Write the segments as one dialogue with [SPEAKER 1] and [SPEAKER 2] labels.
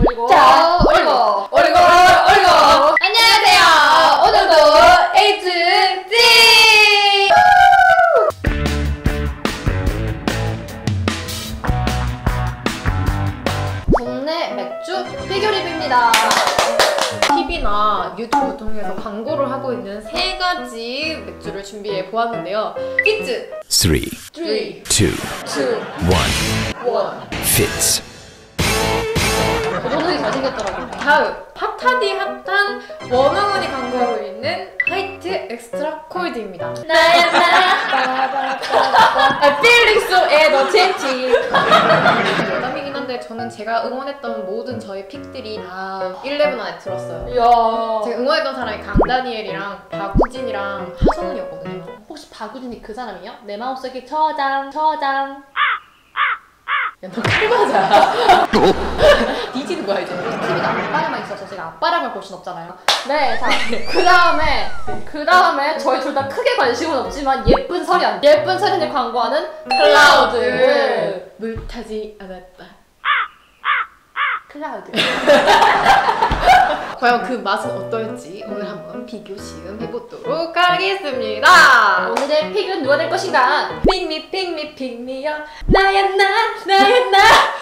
[SPEAKER 1] 올리고.
[SPEAKER 2] 자,
[SPEAKER 1] 올리고.
[SPEAKER 2] 올리고. 올리고.
[SPEAKER 1] 안녕하세요. 오늘도 H C 국내 맥주 피규어 리뷰입니다.
[SPEAKER 2] TV나 유튜브 통해서 광고를 하고 있는 세 가지 맥주를 준비해 보았는데요. 피츠
[SPEAKER 3] Three,
[SPEAKER 2] 3, 2,
[SPEAKER 3] two,
[SPEAKER 2] 1
[SPEAKER 3] one. Fits.
[SPEAKER 1] 오늘이 잘생겼더라고요
[SPEAKER 2] 다음 핫하디 핫한 원어원이 광고하고 있는 화이트 엑스트라 콜드입니다.
[SPEAKER 1] 나야 나야
[SPEAKER 2] 아, feeling so energetic. 여담이긴 한데 저는 제가 응원했던 모든 저의 픽들이 다11 안에 들었어요.
[SPEAKER 1] 이야
[SPEAKER 2] 제가 응원했던 사람이 강다니엘이랑 박우진이랑 하성이었거든요.
[SPEAKER 1] 혹시 박우진이 그 사람이요? 내 마음속에 저장 저장
[SPEAKER 2] 야, 너 칼 맞아.
[SPEAKER 1] 뒤지는 거야 이제 TV가 아빠에만 있어서 제가 아빠랑을 볼순 없잖아요. 네자그 다음에 그 다음에 저희 둘 다 크게 관심은 없지만 예쁜 설현 예쁜 설현을 광고하는 클라우드.
[SPEAKER 2] 물 타지 않았다.
[SPEAKER 1] 클라우드
[SPEAKER 2] 과연 그 맛은 어떨지 오늘 한번 비교 시음 해보도록 하겠습니다.
[SPEAKER 1] 오늘의 픽은 누가 될 것인가
[SPEAKER 2] 픽미 픽미 픽미야 나야 나 나야 나.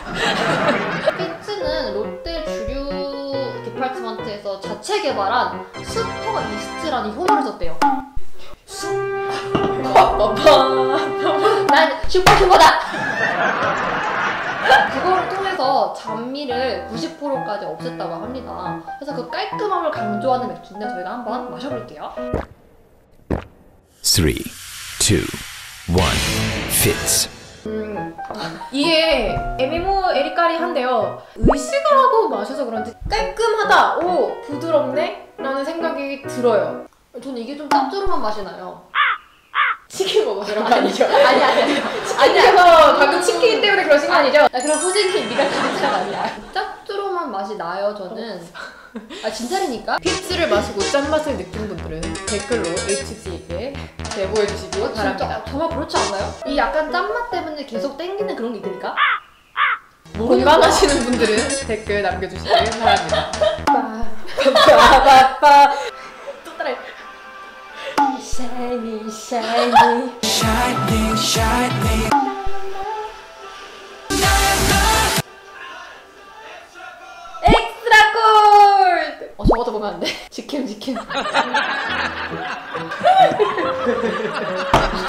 [SPEAKER 1] 피츠는 롯데 주류 디파트먼트에서 자체 개발한 슈퍼 이스트라는 효모를 썼대요 난 슈퍼 슈퍼다! 그거를 통 해서 잔미를 90%까지 없앴다고 합니다. 그래서 그 깔끔함을 강조하는 맥주인데 저희가 한번 마셔볼게요.
[SPEAKER 3] Three, two, one. Fits.
[SPEAKER 2] 이게 MMO 에리까리한데요. 의식을 하고 마셔서 그런지 깔끔하다, 오 부드럽네 라는 생각이 들어요.
[SPEAKER 1] 저는 이게 좀 짭조름한 맛이 나요.
[SPEAKER 2] 치킨 먹어서 그런 거 아니죠?
[SPEAKER 1] 아니, 아니, 아니.
[SPEAKER 2] 아니요. 방금 치킨 때문에 그러신 거 아니죠?
[SPEAKER 1] 나 그럼 후진이 그런 사람 아니야. 짭조름한 맛이 나요, 저는. 아, 진짜라니까?
[SPEAKER 2] 피츠를 마시고 짠맛을 느낀 분들은 댓글로 HG에게 제보해 주시기
[SPEAKER 1] 어,
[SPEAKER 2] 바랍니다.
[SPEAKER 1] 진짜 정말 그렇지 않나요? 이 약간 짠맛 때문에 계속 땡기는 그런 게 있으니까?
[SPEAKER 2] 공감하시는 분들은 댓글 남겨주시기 바랍니다.
[SPEAKER 1] 빠빠빠 또 엑스트라 골드 어 저것도 보면 안 돼? 지킴 지킴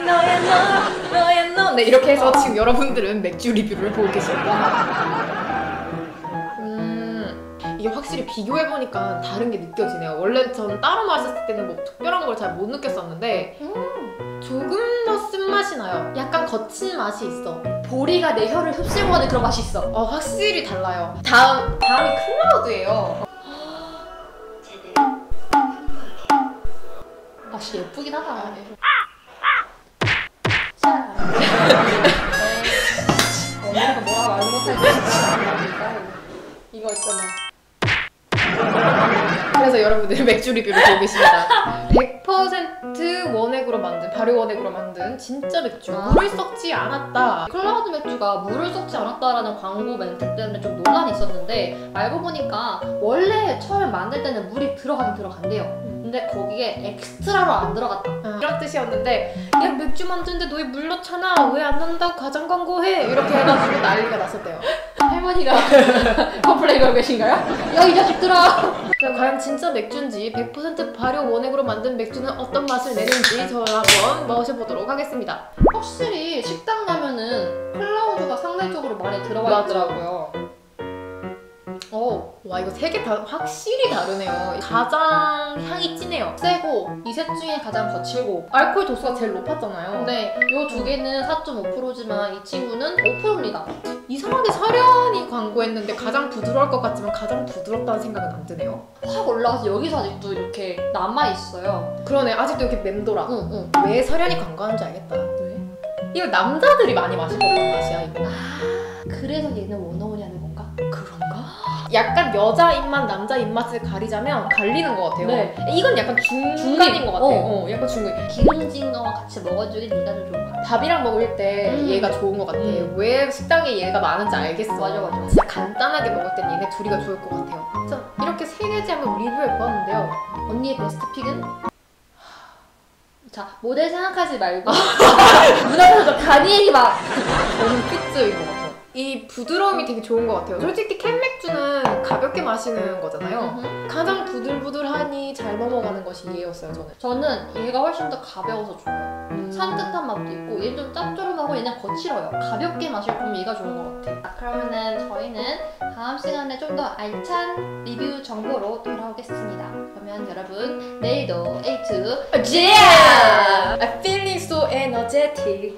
[SPEAKER 2] 너의 너, 너의 너. 네 이렇게 해서 지금 여러분들은 맥주 리뷰를 보고 계십니다. 음 이게 확실히 비교해 보니까 다른 게 느껴지네요. 원래 전 따로 마셨을 때는 뭐 특별한 걸 잘 못 느꼈었는데
[SPEAKER 1] 음,
[SPEAKER 2] 맛이 나요. 약간 거친 맛이 있어.
[SPEAKER 1] 보리가 내 혀를 흡수하는 그런 맛이 있어
[SPEAKER 2] 어 확실히 달라요. 다음 다음이 클라우드예요.
[SPEAKER 1] 아 진짜 예쁘긴 하다 자 언니가 뭐라 말 못할 이거 있잖아
[SPEAKER 2] 그래서 여러분들이 맥주 리뷰를 보고 계십니다. 100% 원액으로 만든 발효 원액으로 만든 진짜 맥주.
[SPEAKER 1] 아.
[SPEAKER 2] 물을 섞지 않았다.
[SPEAKER 1] 클라우드 맥주가 물을 섞지 않았다라는 광고 멘트 때문에 좀 논란이 있었는데 알고 보니까 원래 처음 만들 때는 물이 들어가긴 들어간대요. 근데 거기에 엑스트라로 안 들어갔다.
[SPEAKER 2] 이런 뜻이었는데 야 맥주 만드는데 너희 물 넣잖아 왜 안 넣는다고 가장 광고해 이렇게 해가지고 난리가 났었대요.
[SPEAKER 1] 할머니가 컴플레인 걸고 계신가요? 야 이 자식들아!
[SPEAKER 2] 그럼 과연 진짜 맥주인지 100% 발효 원액으로 만든 맥주는 어떤 맛을 내는지 저 한번 마셔보도록 하겠습니다.
[SPEAKER 1] 확실히 식당 가면은 클라우드가 상대적으로 많이 들어가. 있더라고요.
[SPEAKER 2] 어, 와 이거 세 개 다 확실히 다르네요. 가장 향이 진해요.
[SPEAKER 1] 세고 이 셋 중에 가장 거칠고
[SPEAKER 2] 알코올 도수가 제일 높았잖아요.
[SPEAKER 1] 근데 이 두 개는 4.5%지만 이 친구는 5%입니다.
[SPEAKER 2] 이상하게 사련이 광고했는데 가장 부드러울 것 같지만 가장 부드럽다는 생각은 안 드네요.
[SPEAKER 1] 확 올라가서 여기서 아직도 이렇게 남아있어요.
[SPEAKER 2] 그러네, 아직도 이렇게 맴돌아.
[SPEAKER 1] 응, 응.
[SPEAKER 2] 왜 사련이 광고하는지 알겠다. 왜? 이거 남자들이 많이 마실 법한 맛이야 이거.
[SPEAKER 1] 그래서 얘는 원어원이?
[SPEAKER 2] 약간 여자 입맛, 남자 입맛을 가리자면 갈리는 것 같아요.
[SPEAKER 1] 네.
[SPEAKER 2] 이건 약간 중간인. 것 같아요.
[SPEAKER 1] 어.
[SPEAKER 2] 어, 약간 중간.
[SPEAKER 1] 기름진 거랑 같이 먹어주기 네가 좀 좋은 거 같아.
[SPEAKER 2] 밥이랑 먹을 때
[SPEAKER 1] 음.
[SPEAKER 2] 얘가 좋은 것 같아.
[SPEAKER 1] 음.
[SPEAKER 2] 왜 식당에 얘가 많은지 알겠어.
[SPEAKER 1] 맞아, 맞아.
[SPEAKER 2] 진짜 간단하게 먹을 땐 얘네 둘이가 좋을 것 같아요. 자, 이렇게 세 개지 한번 리뷰해 보았는데요.
[SPEAKER 1] 언니의 베스트 픽은? 자 모델 생각하지 말고 눈앞에서 다니엘이 막
[SPEAKER 2] 저는 피츠인 것 같아요. 이 부드러움이 되게 좋은 것 같아요. 솔직히 캔 맥주는 가볍게 마시는 거잖아요. 가장 부들부들하니 잘 넘어가는 것이 얘였어요, 저는.
[SPEAKER 1] 저는 얘가 훨씬 더 가벼워서 좋아요. 산뜻한 맛도 있고 얘좀 짭조름하고 얘는 거칠어요. 가볍게 마실 거면 얘가 좋은 것 같아. 아, 그러면은 저희는 다음 시간에 좀 더 알찬 리뷰 정보로 돌아오겠습니다. 그러면 여러분 내일도 A2
[SPEAKER 2] Yeah! I'm feeling so energetic.